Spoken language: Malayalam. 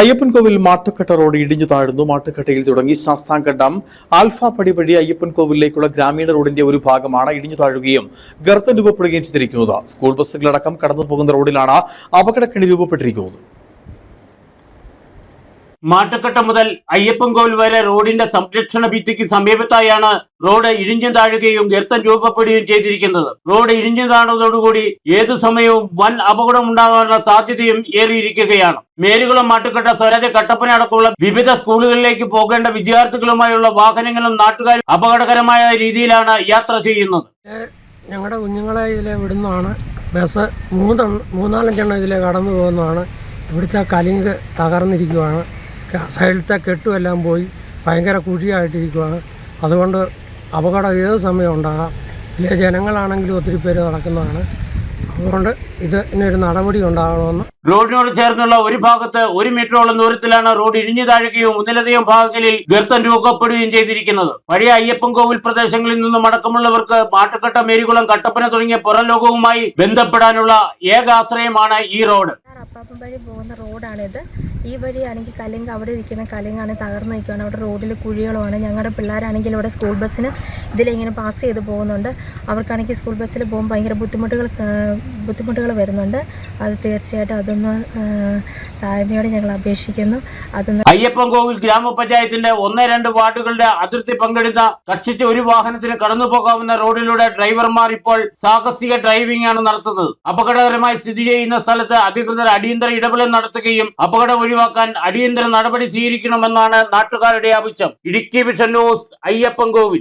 അയ്യപ്പൻകോവിൽ മാട്ടുക്കട്ട റോഡ് ഇടിഞ്ഞു താഴ്ന്നു മാട്ടുക്കട്ടയിൽ തുടങ്ങി ശാസ്താംക ഡാം ആൽഫ പടി വഴി അയ്യപ്പൻകോവിലേക്കുള്ള ഗ്രാമീണ റോഡിന്റെ ഒരു ഭാഗമാണ് ഇടിഞ്ഞു താഴുകയും ഗർത്തം രൂപപ്പെടുകയും ചെയ്തിരിക്കുന്നത്. സ്കൂൾ ബസ്സുകളടക്കം കടന്നു പോകുന്ന റോഡിലാണ് അപകടക്കെണി രൂപപ്പെട്ടിരിക്കുന്നത്. മാട്ടുക്കട്ട മുതൽ അയ്യപ്പൻകോവിൽ വരെ റോഡിന്റെ സംരക്ഷണ ഭിത്തിക്ക് സമീപത്തായാണ് റോഡ് ഇടിഞ്ഞു താഴുകയും ഗർത്തം രൂപപ്പെടുകയും ചെയ്തിരിക്കുന്നത്. റോഡ് ഇടിഞ്ഞു താഴുന്നതോടുകൂടി ഏതു സമയവും വൻ അപകടം ഉണ്ടാകാനുള്ള സാധ്യതയും ഏറിയിരിക്കുകയാണ്. മേലുകുളം മാട്ടുക്കട്ട സ്വരാജ് കട്ടപ്പന അടക്കമുള്ള വിവിധ സ്കൂളുകളിലേക്ക് പോകേണ്ട വിദ്യാർത്ഥികളുമായുള്ള വാഹനങ്ങളും നാട്ടുകാരും അപകടകരമായ രീതിയിലാണ് യാത്ര ചെയ്യുന്നത്. ഞങ്ങളുടെ കുഞ്ഞുങ്ങളെ ഇതിലെ വിടുന്നതാണ്. ബസ് മൂന്നെണ്ണം മൂന്നാലഞ്ചെണ്ണം ഇതിലെ കടന്നു പോകുന്നതാണ്. ഇവിടുത്തെ കലിങ്ക് തകർന്നിരിക്കുവാണ്. ക- സൈഡിലത്തെ കെട്ടുമെല്ലാം പോയി ഭയങ്കര കുഴിയായിട്ടിരിക്കുകയാണ് അതുകൊണ്ട് അപകടം ഏത് സമയം ഉണ്ടാകാം? ഇല്ലേ ജനങ്ങളാണെങ്കിലും ഒത്തിരി പേര് നടക്കുന്നതാണ്. അതുകൊണ്ട് ഇതിനൊരു നടപടി ഉണ്ടാകണമെന്ന് റോഡിനോട് ചേർന്നുള്ള ഒരു ഭാഗത്ത് ഒരു മീറ്ററോളം ദൂരത്തിലാണ് റോഡ് ഇടിഞ്ഞു താഴുകയും ഒന്നിലധികം ഭാഗങ്ങളിൽ ഗർത്തം രൂപപ്പെടുകയും ചെയ്തിരിക്കുന്നത്. പഴയ അയ്യപ്പൻ കോവിൽ പ്രദേശങ്ങളിൽ നിന്നും അടക്കമുള്ളവർക്ക് മാട്ടുക്കട്ട മേരികുളം കട്ടപ്പന തുടങ്ങിയ പുറം ലോകവുമായി ബന്ധപ്പെടാനുള്ള ഏക ആശ്രയമാണ് ഈ റോഡ്. അപ്പാപ്പം വഴി പോകുന്ന റോഡാണിത്. ഈ വഴിയാണെങ്കിൽ കലിങ്ക് അവിടെ ഇരിക്കുന്ന കലിങ്കാണ് തകർന്ന് നിൽക്കുകയാണ് അവിടെ റോഡിൽ കുഴികളുമാണ്. ഞങ്ങളുടെ പിള്ളേരാണെങ്കിൽ ഇവിടെ സ്കൂൾ ബസ്സിന് ഇതിലിങ്ങനെ പാസ് ചെയ്ത് പോകുന്നുണ്ട്. അവർക്കാണെങ്കിൽ സ്കൂൾ ബസ്സിൽ പോകുമ്പോൾ ഭയങ്കര ബുദ്ധിമുട്ടുകൾ ബുദ്ധിമുട്ടുകൾ വരുന്നുണ്ട്. അത് തീർച്ചയായിട്ടും അതൊന്ന് താഴ്മയോടെ ഞങ്ങൾ അപേക്ഷിക്കുന്നു. അതൊന്ന് അയ്യപ്പൻ കോവിൽ ഗ്രാമപഞ്ചായത്തിന്റെ ഒന്ന് രണ്ട് വാർഡുകളുടെ അതിർത്തി പങ്കെടുത്ത കക്ഷിച്ച് ഒരു വാഹനത്തിന് കടന്നു പോകാവുന്ന റോഡിലൂടെ ഡ്രൈവർമാർ ഇപ്പോൾ സാഹസിക ഡ്രൈവിംഗ് ആണ് നടത്തുന്നത്. അപകടകരമായി സ്ഥിതി ചെയ്യുന്ന സ്ഥലത്ത് അധികൃതർ അടിയന്തര ഇടപെടൽ നടത്തുകയും അപകടം ഒഴിവാക്കാൻ അടിയന്തര നടപടി സ്വീകരിക്കണമെന്നാണ് നാട്ടുകാരുടെ ആവശ്യം. Idukki vision news Ayyappan Kovil.